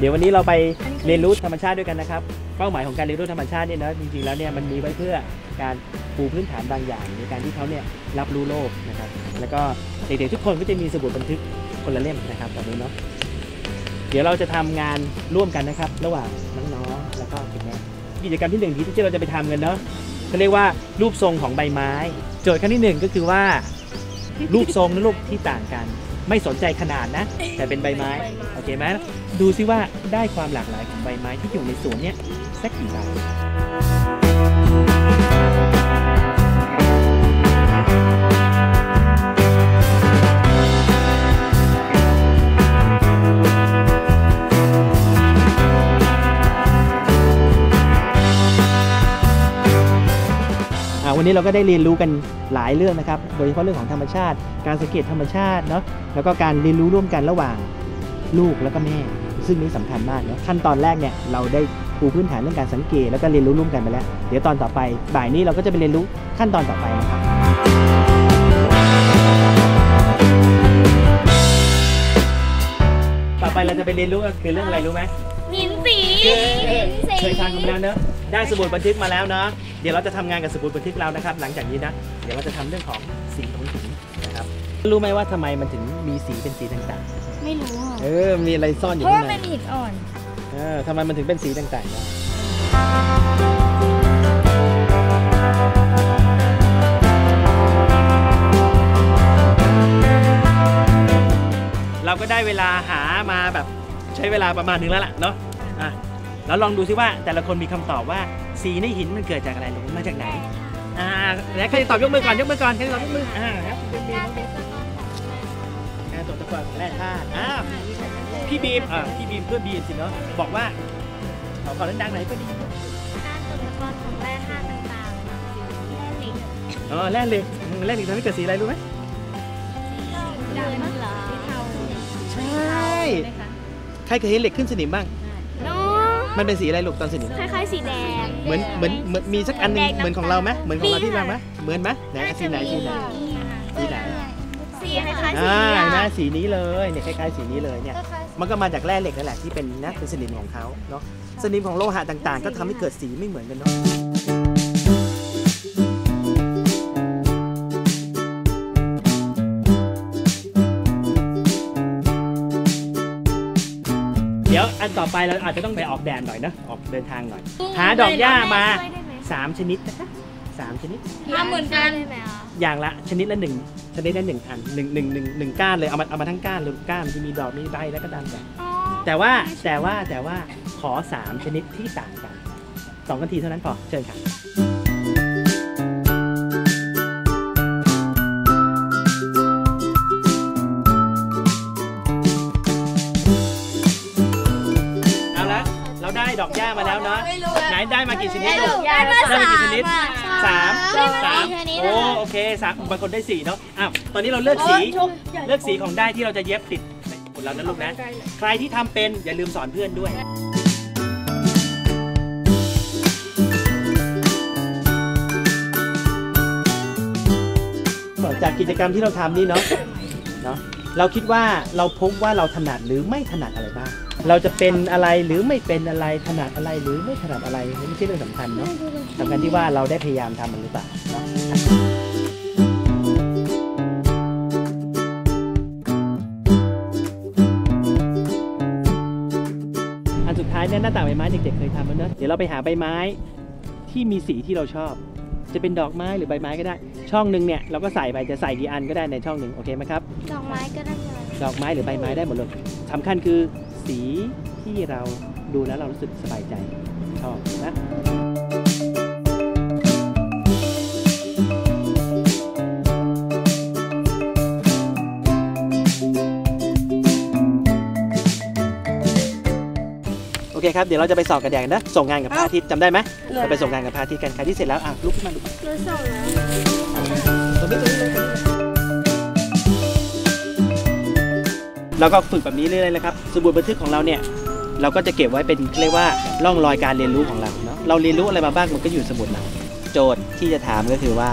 เดี๋ยววันนี้เราไปเรียนรู้ธรรมชาติด้วยกันนะครับ เป้าหมายของการเรียนรู้ธรรมชาติเนี่ยนะจริงๆแล้วเนี่ยมันมีไว้เพื่อการปูพื้นฐานบางอย่าง ในการที่เขาเนี่ยรับรู้โลกนะครับ แล้วก็เด็กๆทุกคนก็จะมีสมุดบันทึกคนละเล่มนะครับแบบนี้เนาะเดี๋ยวเราจะทำงานร่วมกันนะครับ ระหว่างน้องๆแล้วก็คุณแม่กิจกรรมที่หนึ่งที่เราจะไปทำกันเนาะเขาเรียกว่ารูปทรงของใบไม้ โจทย์ขั้นที่หนึ่งก็คือว่า รูปทรงและรูปที่ต่างกัน ไม่สนใจขนาดนะ แต่เป็นใบไม้โอเคไหมดูซิว่าได้ความหลากหลายของใบไม้ที่อยู่ในสวนเนี้ยสักกี่ใบ วันนี้เราก็ได้เรียนรู้กันหลายเรื่องนะครับ โดยเฉพาะเรื่องของธรรมชาติ การสังเกตธรรมชาติเนาะ แล้วก็การเรียนรู้ร่วมกันระหว่างลูกแล้วก็แม่ ซึ่งนี้สำคัญมากเนาะ ขั้นตอนแรกเนี่ยเราได้ปูพื้นฐานเรื่องการสังเกตแล้วก็เรียนรู้ร่วมกันไปแล้ว เดี๋ยวตอนต่อไปบ่ายนี้เราก็จะไปเรียนรู้ขั้นตอนต่อไปนะครับต่อไปเราจะไปเรียนรู้ก็คือเรื่องอะไรรู้ไหม เคยฟังกันมาแล้วเนอะได้สมุดบันทึกมาแล้วเนอะเดี๋ยวเราจะทำงานกับสมุดบันทึกเรานะครับ หลังจากนี้นะ เดี๋ยวเราจะทำเรื่องของสีของหินนะครับ รู้ไหมว่าทำไมมันถึงมีสีเป็นสีต่างไม่รู้อะ ๆ เออมีอะไรซ่อนอเพยู่ราะข้าว่างในเป็นหินอ่อน เออทำไมมันถึงเป็นสีต่างๆเนี่ยเราก็ได้เวลาหามาแบบใช้เวลาประมาณนึงแล้วล่ะเนาะอะ แล้วลองดูซิว่าแต่ละคนมีคำตอบว่าสีในหินมันเกิดจากอะไรหรือมันมาจากไหนอ่าแล้วใครจะตอบยกมือก่อนยกมือก่อนใครจะตอบยกมืออ่าครับยกมือยกมืออ่าตอบตะกอนแร่ธาตุอ่าพี่บีมอ่าพี่บีมเพื่อนบีมสิเนาะบอกว่าขอขอดังๆหน่อยก็ดีการตกตะกอนของแร่ธาตุต่างๆแร่เหล็กอ๋อแร่เหล็กอืมแร่เหล็กทำให้เกิดสีอะไรรู้ไหมเงินเหรอสีเทาใช่ใครเคยเห็นเหล็กขึ้นสนิมบ้างเนาะ มันเป็นสีอะไรลูกตอนสนิมคล้ายๆสีแดง เหมือนเหมือนเหมือนมีสักอันหนึงแดงๆเหมือนของเราไหมเหมือนของเราที่มีเราค่ะไหมเหมือนไหมไหนอะสีไหนสีไหนสีไหนสีคล้ายๆสีอ่าเหลืองเห็นไหมสีนี้เลยเนี่ยคล้ายๆสีนี้เลยเนี่ย มันก็มาจากแร่เหล็กนั่นแหละที่เป็นนะเป็นสนิมของเขาเนาะสนิมของโลหะต่างๆ ก็ทำให้เกิดสีไม่เหมือนกันเนาะ ไปเราอาจจะต้องไปออกแดนหน่อยนะออกเดินทางหน่อย หาดอกหญ้ามาช่วยได้ไหมสามชนิดนะคะสามชนิด ทำเหมือนกันได้ไหมอะอย่างละชนิดละหนึ่งชนิดละหนึ่งอันหนึ่งหนึ่งหนึ่งหนึ่งก้านเลยเอามาเอามาทั้งก้านเลยก้านมันจะมีดอกมีใบแล้วก็ดำแบบอ๋อแต่ว่าแต่ว่าแต่ว่าขอสามชนิดที่ต่างกันสองนาทีเท่านั้นพอเชิญค่ะ ด้ดอกหญ้ามาแล้วเนาะไหนได้มากี่ชนิดลูกได้มาได้มากี่ชนิดสามสามได้มาสามกี่ชนิดโอ้อะโอเคสามบางคนได้สี่เนาะอ้าวตอนนี้เราเลือกสีเลือกสีของได้ที่เราจะเย็บติดในขนเรานะลูกนะ ใครที่ทำเป็นอย่าลืมสอนเพื่อนด้วยจากกิจกรรมที่เราทำนี่เนาะเนาะเราคิดว่าเราพบว่าเราถนัดหรือไม่ถนัดอะไรบ้าง เราจะเป็นอะไรหรือไม่เป็นอะไรถนัดอะไรหรือไม่ถนัดอะไรนี่ไม่ใช่เรื่องสำคัญเนาะสำคัญที่ว่าเราได้พยายามทำมันหรือเปล่าเนาะอันสุดท้ายเนี่ยหน้าต่างใบไม้เด็กๆเคยทำแล้วเนอะเดี๋ยวเราไปหาใบไม้ที่มีสีที่เราชอบ จะเป็นดอกไม้หรือใบไม้ก็ได้ ช่องหนึ่งเนี่ยเราก็ใส่ไปจะใส่กี่อันก็ได้ในช่องหนึ่งโอเคไหมครับ ดอกไม้ก็ได้เลยดอกไม้หรือใบไม้ได้หมดเลยสำคัญคือ สีที่เราดูแล้วเรารู้สึกสบายใจ ชอบนะโอเคครับ เดี๋ยวเราจะไปสอบกระแดงนะ ส่งงานกับพระอาทิตย์จำได้ไหมเราไปส่งงานกับพระอาทิตย์กัน ใครที่เสร็จแล้วอะลุกขึ้นมาลุกขึ้นมารู้ส่งแล้ว เราก็ฝึกแบบนี้เรื่อยๆเลยครับ สมุดบันทึกของเราเนี่ยเราก็จะเก็บไว้เป็นเรียกว่าร่องรอยการเรียนรู้ของเราเนาะเราเรียนรู้อะไรมาบ้างมันก็อยู่สมุดเราโจทย์ที่จะถามก็คือว่า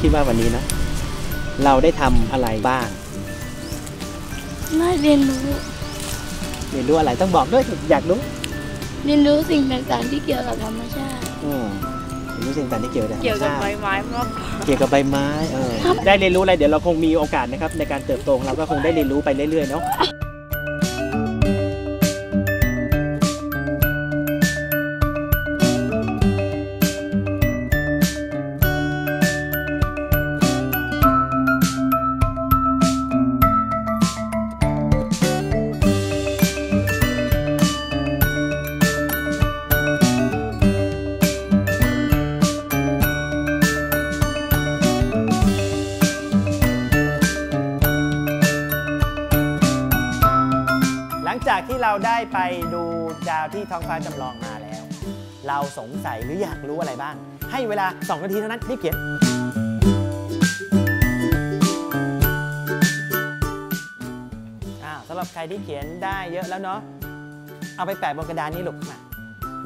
คิดว่าวันนี้เนาะเราได้ทำอะไรบ้างน่าเรียนรู้ เรียนรู้อะไรต้องบอกด้วยอยากรู้ เรียนรู้สิ่งต่างๆที่เกี่ยวกับธรรมชาติอืมเรียนรู้สิ่งต่างๆที่เกี่ยวกับธรรมเกี่ยวกับชาติใบไม้มากกว่าเกี่ยวกับใบไม้เออได้เรียนรู้อะไรเดี๋ยวเราคงมีโอกาสนะครับในการเติบโตของเราก็คงได้เรียนรู้ไปเรื่อยๆเนาะ ไปดูดาวที่ท้องฟ้าจำลองมาแล้ว เราสงสัยหรืออยากรู้อะไรบ้าง ให้เวลา 2 นาทีเท่านั้นรีบเขียนอ้าวสำหรับใครที่เขียนได้เยอะแล้วเนาะเอาไปแปะบนกระดานนี้ลูกมา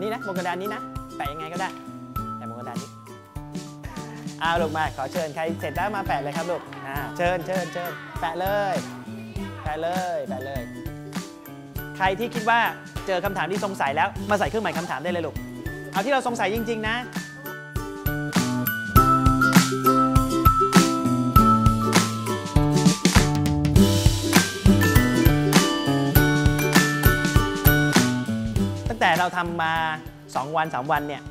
นี่นะบนกระดานนี้นะ แปะยังไงก็ได้ แปะบนกระดานนี้อ้าวลูกมาขอเชิญใครเสร็จแล้วมาแปะเลยครับลูกเชิญเชิญเชิญแปะเลย แปะเลยแปะเลย ใครที่คิดว่าเจอคำถามที่สงสัยแล้วมาใส่เครื่องหมายคำถามได้เลยลูก เอาที่เราสงสัยจริง ๆ นะตั้งแต่เราทำมา 2 วัน 3 วันเนี่ย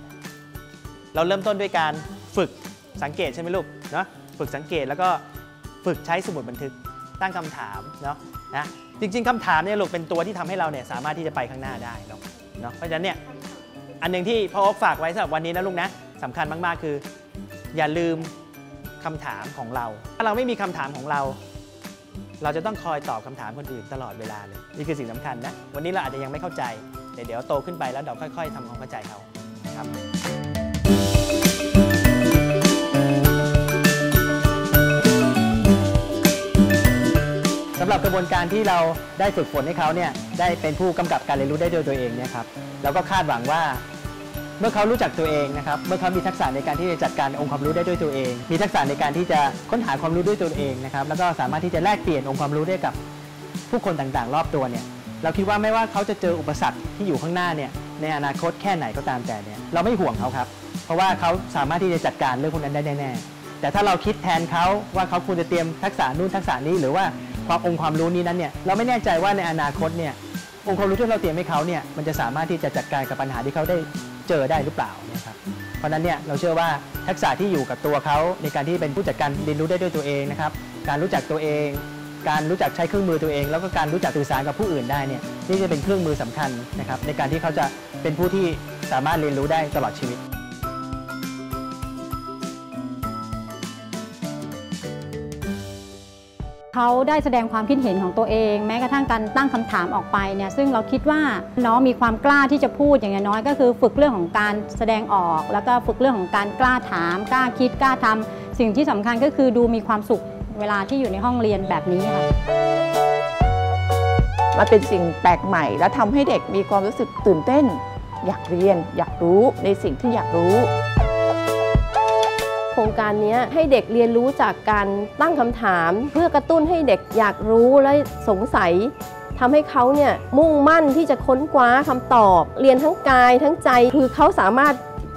เราเริ่มต้นด้วยการฝึกสังเกตใช่ไหมลูกเนาะฝึกสังเกตแล้วก็ฝึกใช้สมุดบันทึกตั้งคำถามเนาะนะ จริง ๆคำถามเนี่ยลูกเป็นตัวที่ทำให้เราเนี่ยสามารถที่จะไปข้างหน้าได้เนาะเนาะเพราะฉะนั้นเนี่ยอันหนึ่งที่พ่อโอ๊คฝากไว้สำหรับวันนี้นะลูกนะสำคัญมากๆคือ อย่าลืมคำถามของเรา ถ้าเราไม่มีคำถามของเรา เราจะต้องคอยตอบคำถามคนอื่นตลอดเวลาเลยนี่คือสิ่งสำคัญนะวันนี้เราอาจจะยังไม่เข้าใจแต่เดี๋ยวโตขึ้นไปแล้วเราค่อย ๆทำความเข้าใจเขาครับ หรับกระบวนการที่เราได้ฝึกฝนให้เขาเนี่ยได้เป็นผู้กำกับการเรียนรู้ได้โดยตัวเองเนี่ยครับเราก็คาดหวังว่า เมื่อเขารู้จักตัวเองนะครับเมื่อเขามีทักษะในการที่จะจัดการองค์ความรู้ได้ด้วยตัวเอง มีทักษะในการที่จะค้นหาความรู้ด้วยตัวเองนะครับแล้วก็สามารถที่จะแลกเปลี่ยนองค์ความรู้ได้กับผู้คนต่างๆ รอบตัวเนี่ยเราคิดว่าไม่ว่าเขาจะเจออุปสรรคที่อยู่ข้างหน้าเนี่ยในอนาคตแค่ไหนก็ตามแต่เนี่ยเราไม่ห่วงเขาครับ เพราะว่าเขาสามารถที่จะจัดการเรื่องพวกนั้นได้แน่ๆแต่ถ้าเราคิดแทนเขาว่าเขาควรจะเตรียมทักษะนู่นทักษะนี้หรือว่า ความองค์ความรู้นี้นั้นเนี่ยเราไม่แน่ใจว่าในอนาคตเนี่ยองค์ความรู้ที่เราเตรียมให้เขาเนี่ยมันจะสามารถที่จะจัดการกับปัญหาที่เขาได้เจอได้หรือเปล่านะครับเพราะฉะนั้นเนี่ยเราเชื่อว่าทักษะที่อยู่กับตัวเขาในการที่เป็นผู้จัดการเรียนรู้ได้ด้วยตัวเองนะครับการรู้จักตัวเอง การรู้จักใช้เครื่องมือตัวเอง แล้วก็การรู้จักสื่อสารกับผู้อื่นได้เนี่ยนี่จะเป็นเครื่องมือสำคัญนะครับในการที่เขาจะเป็นผู้ที่สามารถเรียนรู้ได้ตลอดชีวิต เขาได้แสดงความคิดเห็นของตัวเอง แม้กระทั่งการตั้งคำถามออกไปเนี่ยซึ่งเราคิดว่าน้องมีความกล้าที่จะพูดอย่างน้อยก็คือ ฝึกเรื่องของการแสดงออก แล้วก็ฝึกเรื่องของการกล้าถาม กล้าคิดกล้าทำสิ่งที่สำคัญก็คือดูมีความสุขเวลาที่อยู่ในห้องเรียนแบบนี้ค่ะมันเป็นสิ่งแปลกใหม่ และทำให้เด็กมีความรู้สึกตื่นเต้น อยากเรียน อยากรู้ในสิ่งที่อยากรู้ ครงการนี้ให้เด็กเรียนรู้จากการตั้งคำถาม เพื่อกระตุ้นให้เด็กอยากรู้และสงสัยทำให้เขาเนี่ยมุ่งมั่นที่จะค้นคว้าคำตอบ เรียนทั้งกายทั้งใจคือเขาสามารถ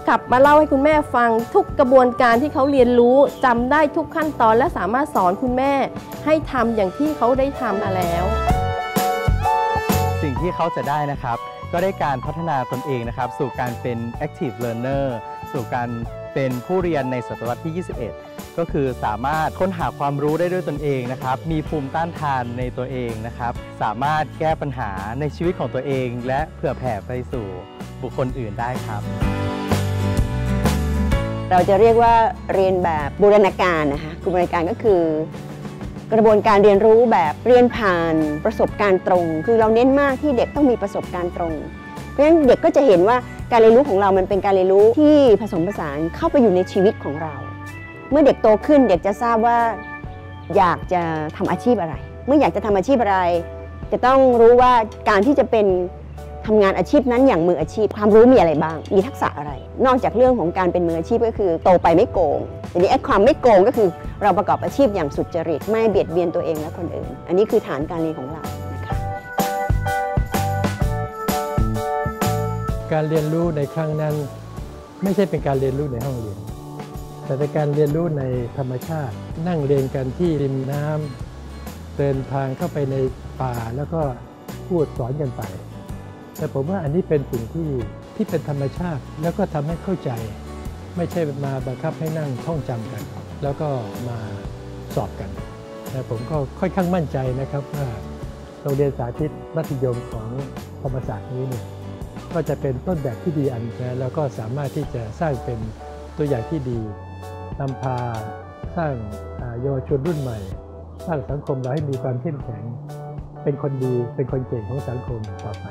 กลับมาเล่าให้คุณแม่ฟัง ทุกกระบวนการที่เขาเรียนรู้จำได้ทุกขั้นตอนและสามารถสอนคุณแม่ ให้ทำอย่างที่เขาได้ทำมาแล้ว สิ่งที่เขาจะได้นะครับ ก็ได้การพัฒนาตนเองนะครับ สู่การเป็น active learner สู่การเป็นผู้เรียนในศตวรรษที่ 21 ก็คือสามารถค้นหาความรู้ได้ด้วยตนเองนะครับ มีภูมิต้านทานในตัวเองนะครับ สามารถแก้ปัญหาในชีวิตของตัวเอง และเผื่อแผ่ไปสู่บุคคลอื่นได้ครับ เราจะเรียกว่าเรียนแบบบูรณาการนะคะบูรณาการก็คือกระบวนการเรียนรู้แบบเรียนผ่านประสบการณ์ตรง คือเราเน้นมากที่เด็กต้องมีประสบการณ์ตรง เพราะฉะนั้นเด็กก็จะเห็นว่า การเรียนรู้ของเรามันเป็นการเรียนรู้ที่ผสมผสานเข้าไปอยู่ในชีวิตของเรา เมื่อเด็กโตขึ้นเด็กจะทราบว่าอยากจะทำอาชีพอะไร เมื่ออยากจะทำอาชีพอะไร จะต้องรู้ว่าการที่จะเป็นทำงานอาชีพนั้นอย่างมืออาชีพ ความรู้มีอะไรบ้าง มีทักษะอะไร นอกจากเรื่องของการเป็นมืออาชีพก็คือโตไปไม่โกงทีนี้ไอ้ความไม่โกงก็คือเราประกอบอาชีพอย่างสุจริต ไม่เบียดเบียนตัวเองและคนอื่น อันนี้คือฐานการเรียนของเรา การเรียนรู้ในครั้งนั้น ไม่ใช่เป็นการเรียนรู้ในห้องเรียน แต่เป็นการเรียนรู้ในธรรมชาติ นั่งเรียนกันที่ริมน้ำเดินทางเข้าไปในป่าแล้วก็พูดสอนกันไป แต่ผมว่าอันนี้เป็นสิ่งที่ที่เป็นธรรมชาติแล้วก็ทำให้เข้าใจ ไม่ใช่มาบังคับให้นั่งท่องจำกัน แล้วก็มาสอบกันแต่ผมก็ค่อนข้างมั่นใจนะครับว่าโรงเรียนสาธิตมัธยมของธรรมศาสตร์นี้เนี่ย ก็จะเป็นต้นแบบที่ดีอันนะแล้วก็สามารถที่จะสร้างเป็นตัวอย่างที่ดีนำพาสร้างเยาวชนรุ่นใหม่ สร้างสังคมเราให้มีความเข้มแข็ง เป็นคนดีเป็นคนเก่งของสังคมต่อไป